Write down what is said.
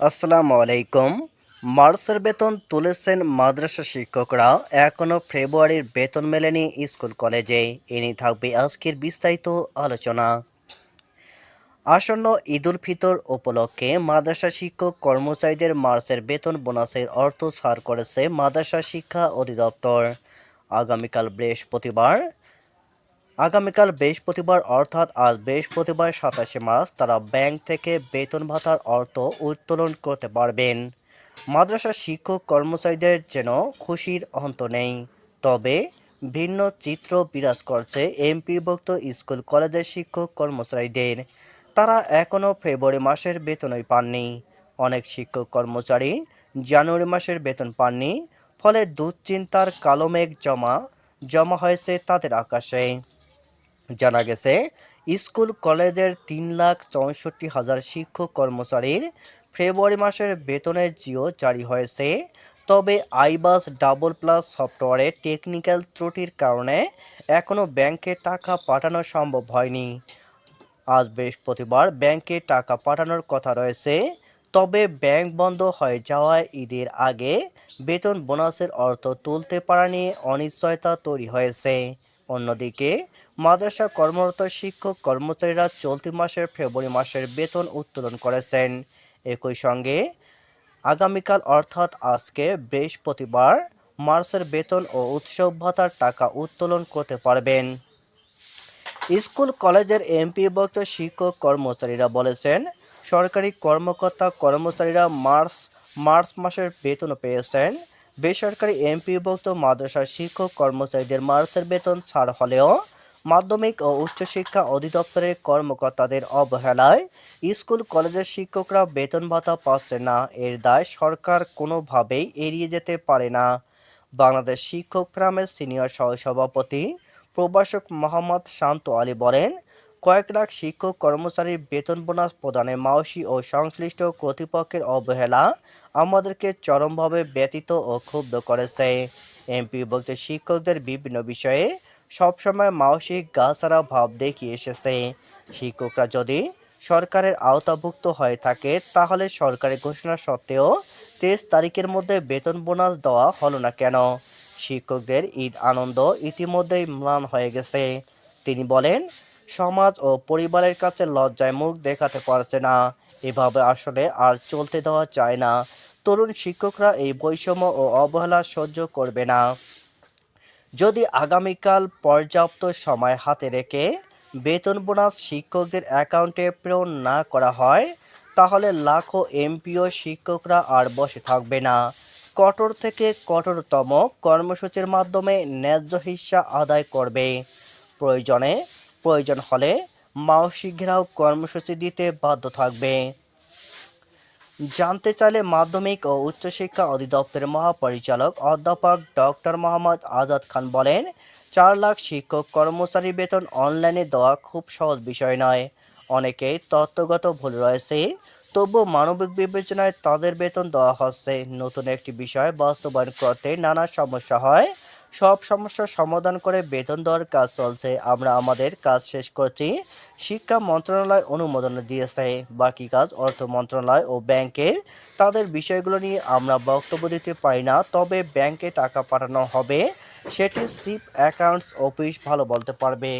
আসসালামু আলাইকুম। মার্চের বেতন তুলেছেন মাদ্রাসা শিক্ষকরা। এখনও ফেব্রুয়ারির বেতন মেলেনি স্কুল কলেজে। এ নিয়ে থাকবে আজকের বিস্তারিত আলোচনা। আসন্ন ঈদুল ফিতর উপলক্ষে মাদ্রাসা শিক্ষক কর্মচারীদের মার্চের বেতন বোনাসের অর্থ ছাড় করেছে মাদ্রাসা শিক্ষা অধিদপ্তর। আগামীকাল বৃহস্পতিবার আগামীকাল বৃহস্পতিবার অর্থাৎ আজ বৃহস্পতিবার সাতাশে মার্চ তারা ব্যাংক থেকে বেতন ভাতার অর্থ উত্তোলন করতে পারবেন। মাদ্রাসা শিক্ষক কর্মচারীদের যেন খুশির অন্ত নেই। তবে ভিন্ন চিত্র বিরাজ করছে এমপিভুক্ত স্কুল কলেজের শিক্ষক কর্মচারীদের। তারা এখনও ফেব্রুয়ারি মাসের বেতনই পাননি। অনেক শিক্ষক কর্মচারী জানুয়ারি মাসের বেতন পাননি, ফলে দুশ্চিন্তার কালো মেঘ জমা জমা হয়েছে তাদের আকাশে। জানা গেছে, স্কুল, কলেজের তিন লাখ চৌষট্টি হাজার শিক্ষক কর্মচারীর ফেব্রুয়ারি মাসের বেতনের জিও জারি হয়েছে। তবে আইবাস ডাবল প্লাস সফটওয়্যারে টেকনিক্যাল ত্রুটির কারণে এখনও ব্যাংকে টাকা পাঠানো সম্ভব হয়নি। আজ বৃহস্পতিবার ব্যাংকে টাকা পাঠানোর কথা রয়েছে, তবে ব্যাংক বন্ধ হয়ে যাওয়ায় ঈদের আগে বেতন বোনাসের অর্থ তুলতে পারা নিয়ে অনিশ্চয়তা তৈরি হয়েছে। অন্যদিকে মাদ্রাসা কর্মরত শিক্ষক কর্মচারীরা চলতি মাসের ফেব্রুয়ারি মাসের বেতন উত্তোলন করেছেন। একই সঙ্গে, আগামীকাল অর্থাৎ আজকে বৃহস্পতিবার মার্চের বেতন ও উৎসব ভাতার টাকা উত্তোলন করতে পারবেন। স্কুল, কলেজের এমপি এমপিভুক্ত শিক্ষক কর্মচারীরা বলেছেন, সরকারি কর্মকর্তা কর্মচারীরা মার্চ মার্চ মাসের বেতনও পেয়েছেন। বেসরকারি এমপিভুক্ত মাদ্রাসার শিক্ষক কর্মচারীদের মার্চের বেতন ছাড় হলেও মাধ্যমিক ও উচ্চশিক্ষা অধিদপ্তরের কর্মকর্তাদের অবহেলায় স্কুল কলেজের শিক্ষকরা বেতন ভাতা পাচ্ছে না। এর দায় সরকার কোনোভাবেই এড়িয়ে যেতে পারে না। বাংলাদেশ শিক্ষক ফোরামের সিনিয়র সহসভাপতি প্রভাষক মোহাম্মদ শান্ত আলী বলেন কয়েক লাখ শিক্ষক কর্মচারীর বেতন বোনাস প্রদানে মাওসি ও সংশ্লিষ্ট কর্তৃপক্ষের অবহেলা আমাদেরকে চরমভাবে ব্যতীত ও ক্ষুব্ধ করেছে। এমপিভুক্ত শিক্ষকদের বিভিন্ন বিষয়ে সবসময় মানসিক গাছাড়া ভাব দেখিয়ে এসেছে। শিক্ষকরা যদি সরকারের আওতাভুক্ত হয়ে থাকে, তাহলে সরকারি ঘোষণা সত্ত্বেও তেইশ তারিখের মধ্যে বেতন বোনাস দেওয়া হলো না কেন? শিক্ষকদের ঈদ আনন্দ ইতিমধ্যেই ম্লান হয়ে গেছে। তিনি বলেন সমাজ ও পরিবারের কাছে লজ্জায় মুখ দেখাতে পারছে না। এভাবে আসলে আর চলতে দেওয়া যায় না। তরুণ শিক্ষকরা এই বৈষম্য ও অবহেলা সহ্য করবে না। যদি আগামীকাল পর্যাপ্ত সময় হাতে রেখে বেতন বোনাস শিক্ষকদের অ্যাকাউন্টে প্রেরণ না করা হয়, তাহলে লাখো এমপিও শিক্ষকরা আর বসে থাকবে না। কঠোর থেকে কঠোরতম কর্মসূচির মাধ্যমে ন্যায্য হিস্সা আদায় করবে। প্রয়োজনে প্রয়োজন হলে মানসিক ঘেরাও কর্মসূচি দিতে বাধ্য থাকবে। জানতে চাইলে মাধ্যমিক ও উচ্চশিক্ষা অধিদপ্তরের মহাপরিচালক অধ্যাপক ডক্টর মোহাম্মদ আজাদ খান বলেন, চার লাখ শিক্ষক কর্মচারী বেতন অনলাইনে দেওয়া খুব সহজ বিষয় নয়। অনেকেই তত্ত্বগত ভুল রয়েছে তবু মানবিক বিবেচনায় তাদের বেতন দেওয়া হচ্ছে। নতুন একটি বিষয় বাস্তবায়ন করতে নানা সমস্যা হয়। সব সমস্যার সমাধান করে বেতন দেওয়ার কাজ চলছে। আমরা আমাদের কাজ শেষ করছি। শিক্ষা মন্ত্রণালয় অনুমোদন দিয়েছে। বাকি কাজ অর্থ মন্ত্রণালয় ও ব্যাংকের। তাদের বিষয়গুলো নিয়ে আমরা বক্তব্য দিতে পারি না, তবে ব্যাংকে টাকা পাঠানো হবে। সেটি সিপ অ্যাকাউন্টস অফিস ভালো বলতে পারবে।